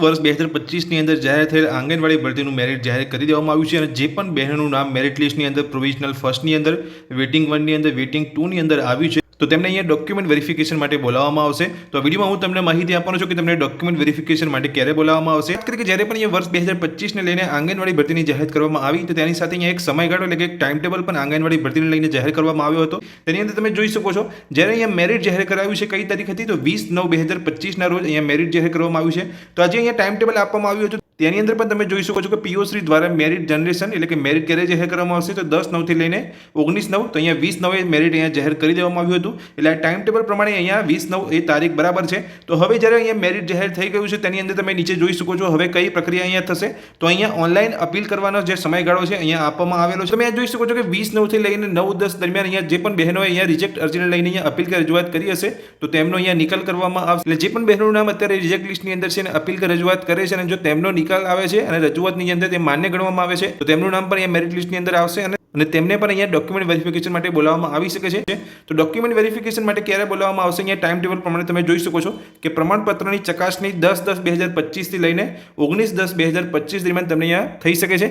વર્ષ બે હજાર પચીસની અંદર જાહેર થયેલ આંગણવાડી ભરતીનું મેરિટ જાહેર કરી દેવામાં આવ્યું છે અને જે પણ બહેનોનું નામ મેરિટ લિસ્ટની અંદર પ્રોવિઝનલ ફર્સ્ટની અંદર વેટિંગ વનની અંદર વેટિંગ ટુની અંદર આવ્યું છે તો તેમને અહીંયા ડોક્યુમેન્ટ વેરિફિકેશન માટે બોલાવવામાં આવશે. તો આ વિડીયોમાં હું તમને માહિતી આપવાનો છું કે તમને ડોક્યુમેન્ટ વેરિફિકેશન માટે ક્યારે બોલાવવામાં આવશે. વાત કરીએ કે જ્યારે પણ અહીંયા વર્ષ બે હજાર પચીસને લઈને આંગણવાડી ભરતીની જાહેર કરવામાં આવી, તો તેની સાથે અહીંયા એક સમયગાળો એટલે કે એક ટાઈમ ટેબલ પણ આંગણવાડી ભરતીને લઈને જાહેર કરવામાં આવ્યો હતો. તેની અંદર તમે જોઈ શકો છો, જ્યારે અહીંયા મેરિટ જાહેર કરાવ્યું છે કઈ તારીખ હતી, તો વીસ નવ બે હજાર પચીસના રોજ અહીંયા મેરિટ જાહેર કરવામાં આવ્યું છે. તો આજે અહીંયા ટાઈમ ટેબલ આપવામાં આવ્યું હતું તેની અંદર પણ તમે જોઈ શકો છો કે પીઓશ્રી દ્વારા મેરિટ જનરેશન એટલે કે મેરિટ ક્યારે જાહેર કરવામાં આવશે. તો દસ નવથી લઈને ઓગણીસ નવ, તો અહીંયા વીસ નવે મેરિટ અહીંયા જાહેર કરી દેવામાં આવ્યું હતું. એટલે આ ટાઈમ ટેબલ પ્રમાણે અહીંયા વીસ નવ એ તારીખ બરાબર છે. તો હવે જ્યારે અહીંયા મેરિટ જાહેર થઈ ગયું છે, તેની અંદર તમે નીચે જોઈ શકો છો હવે કઈ પ્રક્રિયા અહીંયા થશે. તો અહીંયા ઓનલાઈન અપીલ કરવાનો જે સમયગાળો છે, અહીંયા આપવામાં આવેલો છે. તમે અહીંયા જોઈ શકો છો કે વીસ નવથી લઈને નવ દસ દરમિયાન અહીંયા જે પણ બહેનોએ અહીંયા રિજેક્ટ અરજીને લઈને અહીંયા અપીલ કે રજૂઆત કરી હશે, તો તેમનો અહીંયા નિકાલ કરવામાં આવશે. એટલે જે પણ બહેનોનું નામ અત્યારે રિજેક્ટ લિસ્ટની અંદર છે અને અપીલ કે રજૂઆત કરે છે અને જો તેમનો નિકાલ આવે છે અને રજૂઆતની અંદર તે માન્ય ગણવામાં આવે છે. તો તેમનું નામ પણ અહીંયા મેરિટ લિસ્ટની અંદર આવશે અને અને તેમને પણ અહીંયા ડોક્યુમેન્ટ વેરિફિકેશન માટે બોલાવવામાં આવી શકે છે. તો ડોક્યુમેન્ટ વેરિફિકેશન માટે ક્યારે બોલાવવામાં આવશે અહીંયા ટાઈમ ટેબલ પ્રમાણે તમે જોઈ શકો છો કે પ્રમાણપત્રની ચકાસણી દસ દસ બે હજાર પચીસથી લઈને ઓગણીસ દસ બે હજાર પચીસ દરમિયાન તમને અહીંયા થઈ શકે છે.